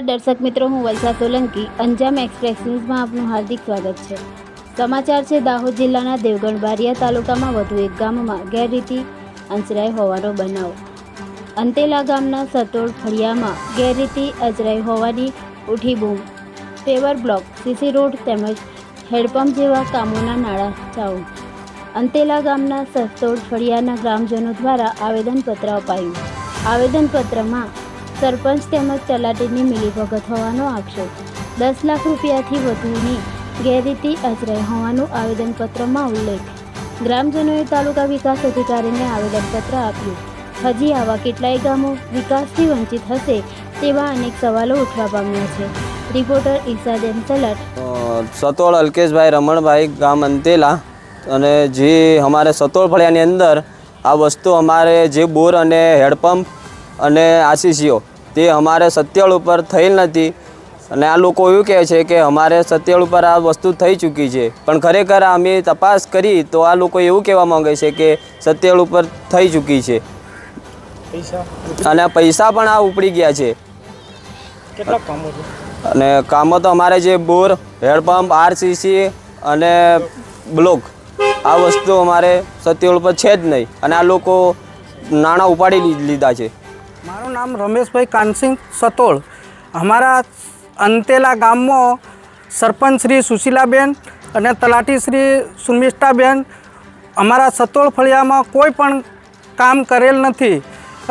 દર્શક મિત્રો, હું વલસા સોલંકી. અંજામ એક્સપ્રેસ ન્યૂઝમાં આપનું હાર્દિક સ્વાગત છે. સમાચાર છે, દાહોદ જિલ્લાના દેવગઢ બારિયા તાલુકામાં વધુ એક ગામમાં ગેરરીતિ અંચરાય હોવાનો બનાવ. અંતેલા ગામના સતોડ ફળિયામાં ગેરરીતિ અજરાઈ હોવાની ઉઠી બૂમ. પેવર બ્લોક, સીસી રોડ તેમજ હેડપંપ જેવા કામોના નાણાં ચાઉ અંતેલા ગામના સતોડ ફળિયાના ગ્રામજનો દ્વારા આવેદનપત્ર અપાયું. આવેદનપત્રમાં સરપંચ તેમજ તલાટીની મિલીભગત હોવાનો આક્ષેપ. દસ લાખ રૂપિયાથી વધુની ગેરરીતિ આચરાઈ હોવાનું આવેદનપત્રમાં ઉલ્લેખ. ગ્રામજનોએ તાલુકા વિકાસ અધિકારીને આવેદનપત્ર આપ્યું. હજી આવા કેટલાય ગામો વિકાસથી વંચિત હશે તેવા અનેક સવાલો ઉઠવા પામ્યા છે. રિપોર્ટર ઈશાદેન સલટ સતોળ અલ્કેશભાઈ રમણભાઈ ગામ અંતેલા અને જે અમારે સતોળ ફળિયાની અંદર આ વસ્તુ અમારે જે બોર અને હેડપંપ અને આશીષીઓ તે અમારે સત્યળ ઉપર થયેલ નથી. અને આ લોકો એવું કહે છે કે અમારે સત્યળ ઉપર આ વસ્તુ થઈ ચૂકી છે. પણ ખરેખર અમે તપાસ કરી તો આ લોકો એવું કહેવા માંગે છે કે સત્યળ ઉપર થઈ ચૂકી છે. અને પૈસા પણ આ ઉપડી ગયા છે. અને કામો તો અમારે જે બોર હેડપંપ આરસીસી અને બ્લોક આ વસ્તુ અમારે સત્યળ ઉપર છે જ નહીં. અને આ લોકો નાણાં ઉપાડી લીધા છે. નામ રમેશભાઈ કાનસિંહ સતોળ. અમારા અંતેલા ગામમાં સરપંચ શ્રી સુશીલાબેન અને તલાટી શ્રી સુમિષ્ટાબેન અમારા સતોળ ફળિયામાં કોઈ પણ કામ કરેલ નથી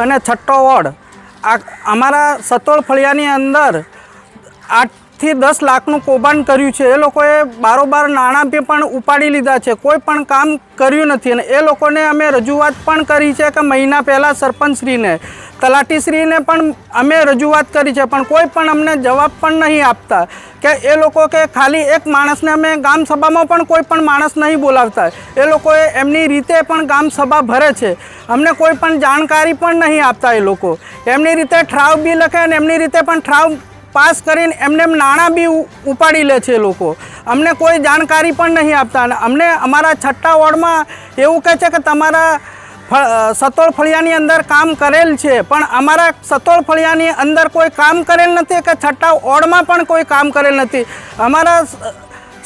અને છઠ્ઠો વોર્ડ. આ અમારા સતોળ ફળિયાની અંદર આઠથી દસ લાખનું કૌભાંડ કર્યું છે. એ લોકોએ બારોબાર નાણાં પણ ઉપાડી લીધા છે. કોઈ પણ કામ કર્યું નથી અને એ લોકોને અમે રજૂઆત પણ કરી છે કે મહિના પહેલાં સરપંચશ્રીને, તલાટીશ્રીને પણ અમે રજૂઆત કરી છે. પણ કોઈ પણ અમને જવાબ પણ નહીં આપતા કે એ લોકો કે ખાલી એક માણસને અમે ગામ સભામાં પણ કોઈ પણ માણસ નહીં બોલાવતા. એ લોકોએ એમની રીતે પણ ગામ સભા ભરે છે. અમને કોઈ પણ જાણકારી પણ નહીં આપતા એ લોકો. એમની રીતે ઠરાવ બી લખે અને એમની રીતે પણ ઠરાવ પાસ કરીને એમને નાણાં બી ઉપાડી લે છે લોકો. અમને કોઈ જાણકારી પણ નહીં આપતા અમને અમારા છઠ્ઠા વોર્ડમાં એવું કહે છે કે તમારા સતોળ ફળિયાની અંદર કામ કરેલ છે, પણ અમારા સતોળ ફળિયાની અંદર કોઈ કામ કરેલ નથી કે છઠ્ઠા ઓડમાં પણ કોઈ કામ કરેલ નથી. અમારા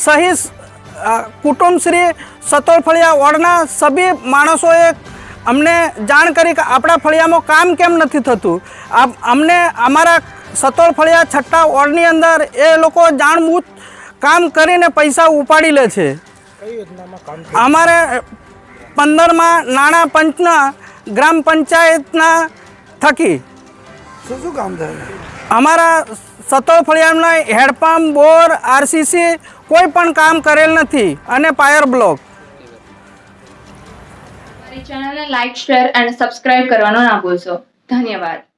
સહી કુટુંબશ્રી સતોળ ફળિયા ઓડના સભી માણસોએ અમને જાણ કરી કે આપણા ફળિયામાં કામ કેમ નથી થતું. અમને અમારા સતોળ ફળિયા છઠ્ઠા વોર્ડની અંદર એ લોકો જાણબૂત કામ કરીને પૈસા ઉપાડી લે છે. અમારે પંદરમાં નાણાં પંચના ગ્રામ પંચાયતના થકી. શું શું કામ થાય? અમારા સતોળ ફળિયામના હેડપંપ બોર આરસીસી કોઈ પણ કામ કરેલ નથી અને પાયર બ્લોક. ચેનલને લાઇક શેર અને સબસ્ક્રાઇબ કરવાનું ના ભૂલશો. ધન્યવાદ.